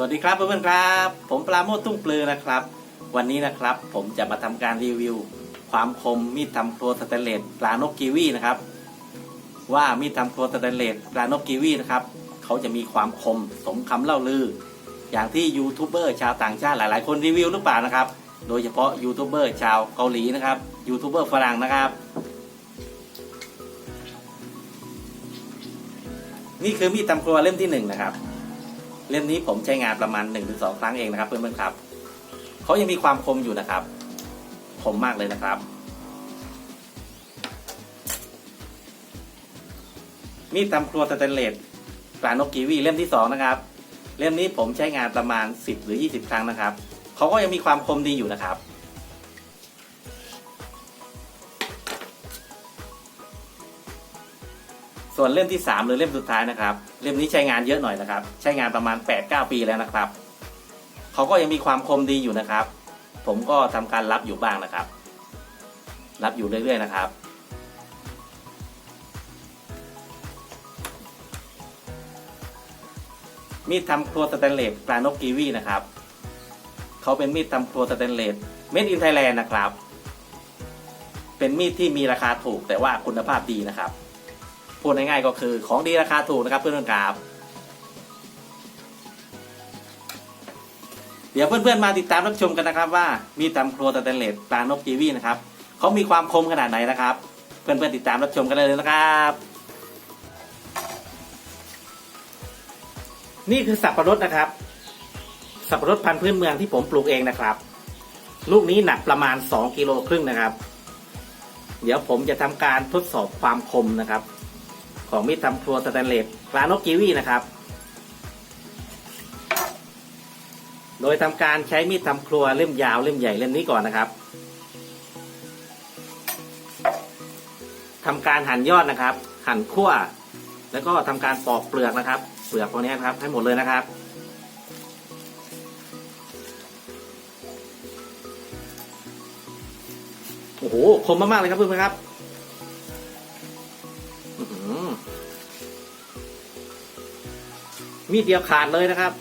สวัสดีครับเพื่อนๆครับ ผมปราโมทตุ้งปลือนะครับ วันนี้นะครับผมจะมาทำการรีวิว ความคมมีดทำครัวสแตนเลสปลานกกีวีนะครับ ว่ามีดทำครัวสแตนเลสปลานกกีวีนะครับเขาจะมีความคมสมคำเล่าลือ อย่างที่ยูทูบเบอร์ชาวต่างชาติหลายๆ คนรีวิวหรือเปล่านะครับ โดยเฉพาะยูทูบเบอร์ชาวเกาหลีนะครับยูทูบเบอร์ฝรั่งนะครับนี่คือมีดทำครัวเล่มที่หนึ่งนะครับ เล่มนี้ผมใช้งานประมาณ1นถึงสครั้งเองนะครับเพื่อนๆครับเขายังมีความคมอยู่นะครับ คมมากเลยนะครับ มีดทำครัวสแตนเลสปลานกกีวีเล่มที่สองนะครับ เล่มนี้ผมใช้งานประมาณ 10 หรือ 20 ครั้งนะครับเขาก็ยังมีความคมดีอยู่นะครับ ส่วนเล่มที่ 3 หรือเล่มสุดท้ายนะครับ เล่มนี้ใช้งานเยอะหน่อยนะครับ ใช้งานประมาณ 8-9 ปีแล้วนะครับเขาก็ยังมีความคมดีอยู่นะครับ ผมก็ทำการรับอยู่บ้างนะครับ รับอยู่เรื่อยๆนะครับ มีดทำครัวสแตนเลสปลานกกีวีนะครับเขาเป็นมีดทำครัวสแตนเลสเมดอินไทยแลนด์นะครับ เป็นมีดที่มีราคาถูกแต่ว่าคุณภาพดีนะครับ พูดง่ายๆก็คือของดีราคาถูกนะครับเพื่อนๆครับเดี๋ยวเพื่อนๆมาติดตามรับชมกันนะครับว่ามีดทำครัวสแตนเลสปลานกกีวีนะครับเขามีความคมขนาดไหนนะครับ เพื่อนๆติดตามรับชมกันเลยนะครับ นี่คือสับปะรดนะครับ สับปะรดพันธุ์พื้นเมืองที่ผมปลูกเองนะครับ ลูกนี้หนักประมาณ2กิโลครึ่งนะครับ เดี๋ยวผมจะทำการทดสอบความคมนะครับ ของมีดทำครัวสแตนเลสปลานกกีวีนะครับ โดยทำการใช้มีดทำครัวเล่มยาวเล่มใหญ่เล่มนี้ก่อนนะครับทำการหั่นยอดนะครับ หั่นขั้วแล้วก็ทำการปอกเปลือกนะครับ เปลือกพวกนี้นะครับให้หมดเลยนะครับโอ้โหคมมากๆเลยครับเพื่อนๆครับ มีดเดียวขาดเลยนะครับ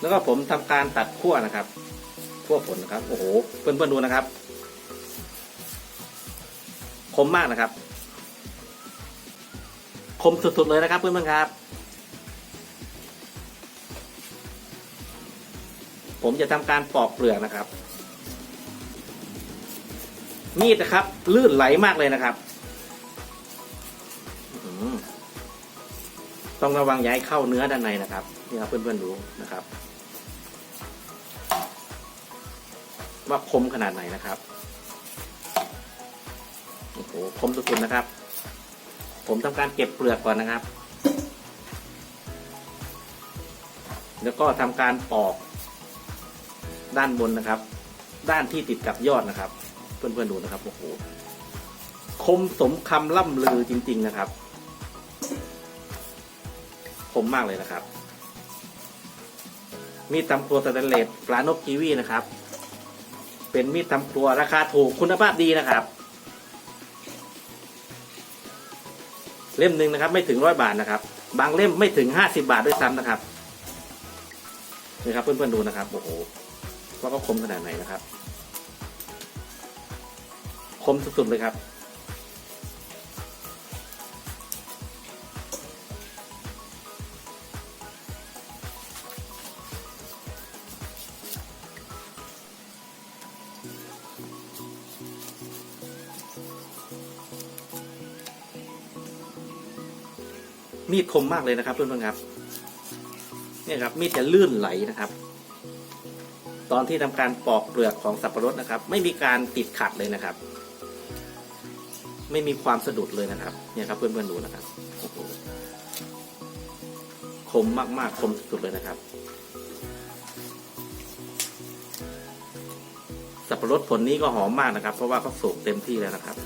แล้วก็ผมทำการตัดขั้วนะครับขั้วผลนะครับ โอ้โหเพื่อนๆดูนะครับ คมมากนะครับ คมสุดๆเลยนะครับเพื่อนๆครับ ผมจะทำการปอกเปลือกนะครับ มีดนะครับ ลื่นไหลมากเลยนะครับ อื ต้องระวังย้ายเข้าเนื้อด้านในนะครับนี่ครับเพื่อนๆดูนะครับ ว่าคมขนาดไหนนะครับโอ้โหคมสุดๆนะครับ ผมทำการเก็บเปลือกก่อนนะครับ แล้วก็ทำการปอกด้านบนนะครับ ด้านที่ติดกับยอดนะครับ เพื่อนๆดูนะครับโอ้โหคมสมคำล่ำลือจริง ๆ นะครับ มมากเลยนะครับ มีดทำครัวสแตนเลสปลานกกีวีนะครับ เป็นมีดทำครัวราคาถูกคุณภาพดีนะครับ เล่มหนึ่งนะครับ ไม่ถึงร้อยบาทนะครับ บางเล่มไม่ถึงห้าสิบาทด้วยซ้ำนะครับนี่ครับเพื่อนๆดูนะครับโอ้โหว่าก็คมขนาดไหนนะครับ คมสุดๆเลยครับ มีดคมมากเลยนะครับเพื่อนๆครับเนี่ยครับมีดจะลื่นไหลนะครับ ตอนที่ทำการปอกเปลือกของสับปะรดนะครับ ไม่มีการติดขัดเลยนะครับ ไม่มีความสะดุดเลยนะครับ เนี่ยครับเพื่อนๆดูนะครับคมมากๆคมสุดๆเลยนะครับ สับปะรดผลนี้ก็หอมมากนะครับ เพราะว่าเขาสุกเต็มที่แล้วนะครับ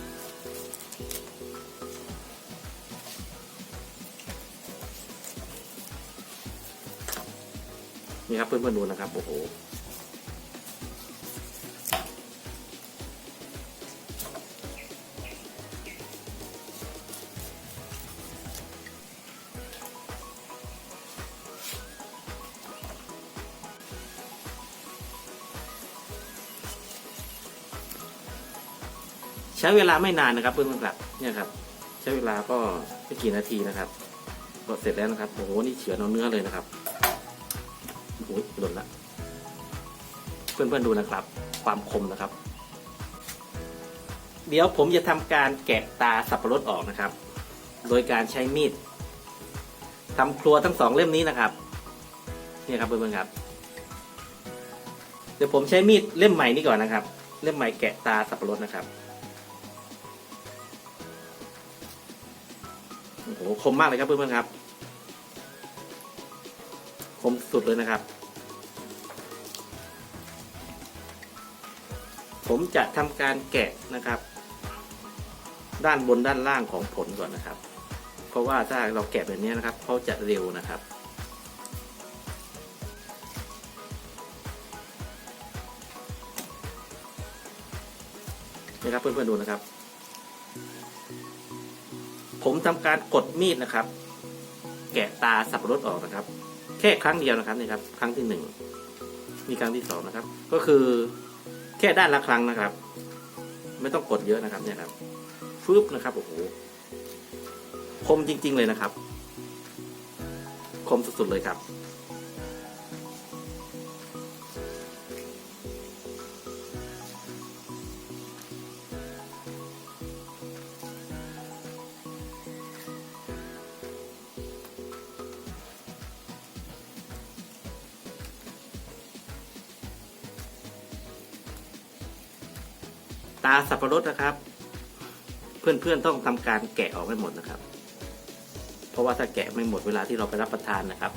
นี่ครับเพื่อนๆดูนะครับ โอ้โหช้เวลาไม่นานนะครับเพื่อนๆครับเนี่ยครับ ใช้เวลาก็ไม่กี่นาทีนะครับก็เสร็จแล้วนะครับโอ้โหนี่เฉือนเอาเนื้อเลยนะครับ อ้ยหล่นละเพื่อนๆดูนะครับ ความคมนะครับ เดี๋ยวผมจะทำการแกะตาสับปะรดออกนะครับ โดยการใช้มีดทำครัวทั้งสองเล่มนี้นะครับนี่ครับเพื่อนๆครับ เดี๋ยวผมใช้มีดเล่มใหม่นี้ก่อนนะครับ เล่มใหม่แกะตาสับปะรดนะครับโอ้โหคมมากเลยครับเพื่อนๆครับ คมสุดเลยนะครับ ผมจะทำการแกะนะครับ ด้านบนด้านล่างของผลก่อนนะครับ เพราะว่าถ้าเราแกะแบบนี้นะครับเขาจะเร็วนะครับนี่ครับเพื่อนๆดูนะครับ ผมทำการกดมีดนะครับ แกะตาสับปะรดออกนะครับ แค่ครั้งเดียวนะครับนี่ครับ ครั้งที่หนึ่งมีครั้งที่สองนะครับ ก็คือ ค่ด้านละครั้งนะครับ ไม่ต้องกดเยอะนะครับเนี่ยครับฟึบนะครับโอ้โหคมจริง ๆ เลยนะครับ คมสุดๆเลยครับ ตาสับปะรดนะครับ เพื่อนๆต้องทำการแกะออกให้หมดนะครับ เพราะว่าถ้าแกะไม่หมดเวลาที่เราไปรับประทานนะครับ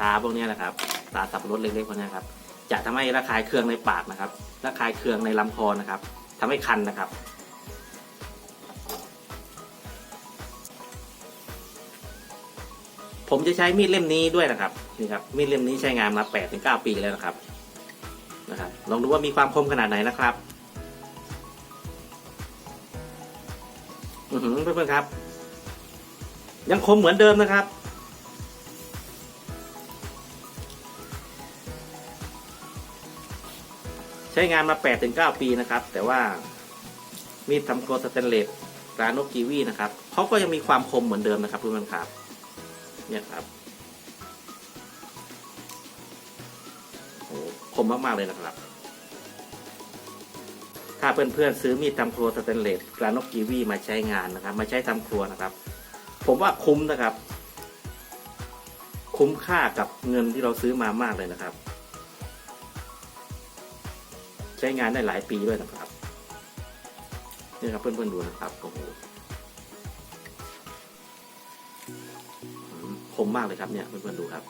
ตาพวกนี้นะครับ ตาสับปะรดเล็กๆพวกนี้ครับจะทำให้ระคายเคืองในปากนะครับระคายเคืองในลำคอนะครับทำให้คันนะครับผมจะใช้มีดเล่มนี้ด้วยนะครับนี่ครับมีดเล่มนี้ใช้งานมา8ปถึงเปีแล้วนะครับนะครับ ลองดูว่ามีความคมขนาดไหนนะครับ อือหือเพื่อนๆครับ ยังคมเหมือนเดิมนะครับใช้งานมา8ถึง9ปีนะครับ แต่ว่ามีดทำโกลสเตนเลสร้านนกกีวีนะครับเขาก็ยังมีความคมเหมือนเดิมนะครับเพื่อนๆครับ เนี่ยครับโอ้คมมากๆเลยนะครับ ถ้าเพื่อนๆซื้อมีดทำครัวสเตนเลสกรานกกีวีมาใช้งานนะครับ มาใช้ทำครัวนะครับ ผมว่าคุ้มนะครับ คุ้มค่ากับเงินที่เราซื้อมามากเลยนะครับ ใช้งานได้หลายปีด้วยนะครับนี่ครับเพื่อนๆดูนะครับโอ้โหคมมากเลยครับเนี่ยเพื่อนๆดูครับ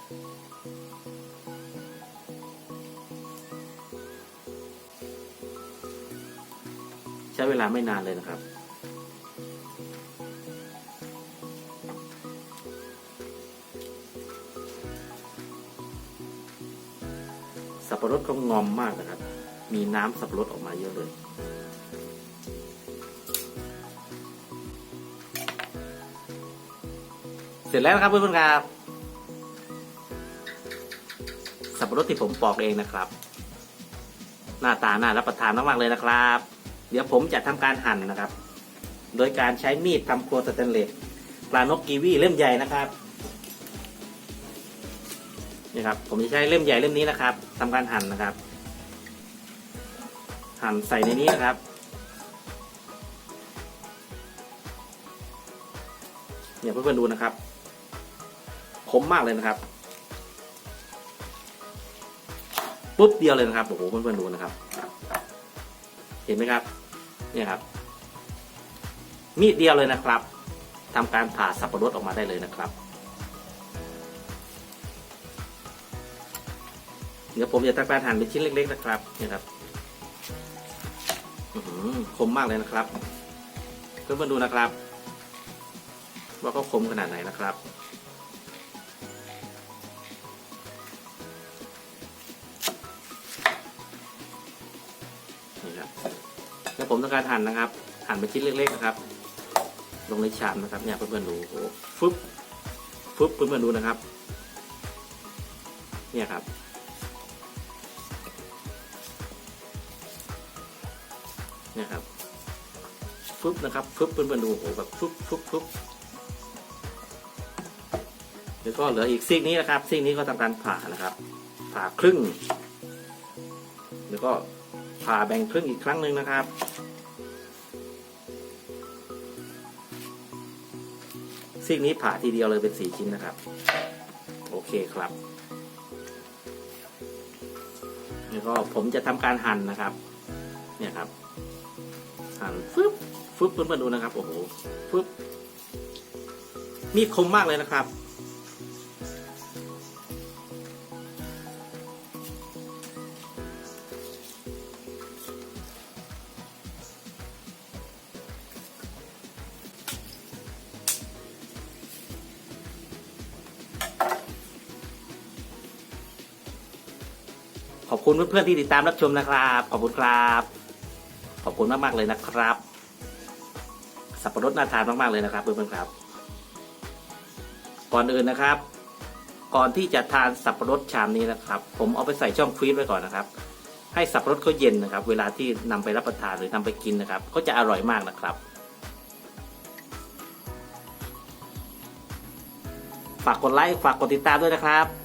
ใช้เวลาไม่นานเลยนะครับ สับปะรดก็งอมมากนะครับ มีน้ำสับปะรดออกมาเยอะเลยเสร็จแล้วนะครับเพื่อนๆครับ สับปะรดที่ผมปอกเองนะครับ หน้าตาน่ารับประทานมากๆเลยนะครับ เดี๋ยวผมจะทำการหั่นนะครับ โดยการใช้มีดทำครัวสแตนเลสปลานกกีวีเล่มใหญ่นะครับนี่ครับผมจะใช้เล่มใหญ่เล่มนี้นะครับทำการหั่นนะครับ หั่นใส่ในนี้นะครับเนี่ยเพื่อนๆดูนะครับคมมากเลยนะครับปุ๊บเดียวเลยนะครับโอ้โหเพื่อนๆดูนะครับ เห็นไหมครับ เนี่ยครับ มีดเดียวเลยนะครับทำการผ่าสับปะรดออกมาได้เลยนะครับ เดี๋ยวผมจะตักการหั่นเป็นชิ้นเล็ก ๆ นะครับเนี่ยครับอืคมมากเลยนะครับเพื่อนๆดูนะครับ ว่าก็คมขนาดไหนนะครับ การหั่นนะครับ หั่นเป็นชิ้นเล็กๆนะครับ ลงในชามนะครับเนี่ยเพื่อนๆดูโอ้โหฟึบฟึบเพื่อนๆดูนะครับ เนี่ยครับเนี่ยครับฟึบนะครับฟึบเพื่อนๆดูโอ้โหแบบฟึบฟึบฟึบแล้วก็เหลืออีกซีกนี้นะครับซีกนี้ก็ทำการผ่านะครับ ผ่าครึ่ง แล้วก็ผ่าแบ่งครึ่งอีกครั้งหนึ่งนะครับ ซีกนี้ผ่าทีเดียวเลยเป็นสี่ชิ้นนะครับ โอเคครับแล้วก็ผมจะทำการหั่นนะครับ เนี่ยครับ หั่นฟึบฟึบเพื่อนๆดูนะครับโอ้โหฟึบมีดคมมากเลยนะครับ คุณเพื่อนๆที่ติดตามรับชมนะครับ ขอบคุณครับ ขอบคุณมากๆเลยนะครับ สับปะรดน่าทานมากๆเลยนะครับเพื่อนๆครับ ก่อนอื่นนะครับ ก่อนที่จะทานสับปะรดชามนี้นะครับ ผมเอาไปใส่ช่องฟรีซไว้ก่อนนะครับ ให้สับปะรดเขาเย็นนะครับ เวลาที่นำไปรับประทานหรือนำไปกินนะครับ ก็จะอร่อยมากนะครับฝากกดไลค์ ฝากกดติดตามด้วยนะครับ